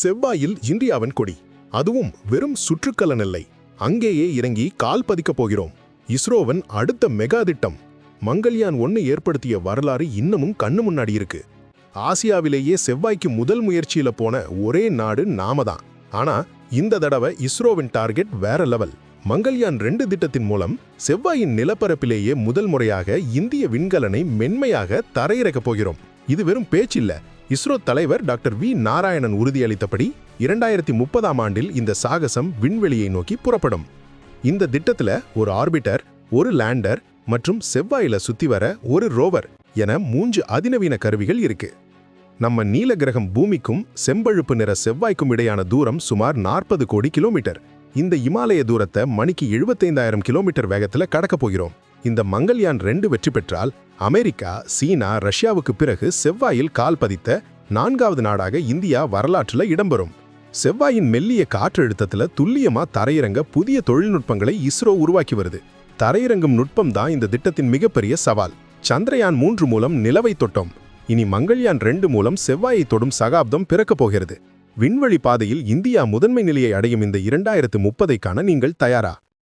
செவ்வாயில் இந்தியாவின் கொடி. அதுவும் வெறும் சுற்றுக்கலன் இல்லை அங்கேயே இறங்கி கால் பதிக்கப் போகிறோம். இஸ்ரோவின் அடுத்த மெகா திட்டம். மங்கள்யான் ஒன்னு ஏற்படுத்திய வரலாறு இன்னமும் கண்ணு முன்னாடி இருக்கு. ஆசியாவிலேயே செவ்வாய்க்கு முதல் முயற்சியில போன ஒரே நாடு நாம தான். ஆனா இந்த தடவை இஸ்ரோவின் டார்கெட் வேற லெவல். மங்கள்யான் ரெண்டு திட்டத்தின் மூலம் செவ்வாயின் நிலப்பரப்பிலேயே முதல் முறையாக இந்திய விண்கலனை மென்மையாக தரையிறக்கப் போகிறோம். இது வெறும் பேச்சில்லை இஸ்ரோ தலைவர் டாக்டர் வி. நாராயணன் உறுதியளித்தபடி இரண்டாயிரத்தி முப்பதாம் ஆண்டில் இந்த சாகசம் விண்வெளியை நோக்கி புறப்படும். இந்த திட்டத்துல ஒரு ஆர்பிட்டர் ஒரு லேண்டர் மற்றும் செவ்வாயில சுத்தி வர ஒரு ரோவர் என மூன்று அதிநவீன கருவிகள் இருக்கு. நம்ம நீல கிரகம் பூமிக்கும் செம்பழுப்பு நிற செவ்வாய்க்கும் இடையான தூரம் சுமார் நாற்பது கோடி கிலோமீட்டர். இந்த இமாலய தூரத்தை மணிக்கு எழுபத்தைந்தாயிரம் கிலோமீட்டர் வேகத்துல கடக்கப் போகிறோம். இந்த மங்கள்யான் ரெண்டு வெற்றி பெற்றால் அமெரிக்கா சீனா ரஷ்யாவுக்கு பிறகு செவ்வாயில் கால் பதித்த நான்காவது நாடாக இந்தியா வரலாற்றுல இடம்பெறும். செவ்வாயின் மெல்லிய காற்றழுத்தத்துல துல்லியமாக தரையிறங்க புதிய தொழில்நுட்பங்களை இஸ்ரோ உருவாக்கி வருது. தரையிறங்கும் நுட்பம் தான் இந்த திட்டத்தின் மிகப்பெரிய சவால். சந்திரயான் மூன்று மூலம் நிலவை தொட்டோம். இனி மங்கள்யான் ரெண்டு மூலம் செவ்வாயை தொடும் சகாப்தம் பிறக்கப் போகிறது. விண்வெளி பாதையில் இந்தியா முதன்மை நிலையை அடையும் இந்த இரண்டாயிரத்து முப்பதைக்கான நீங்கள் தயாரா?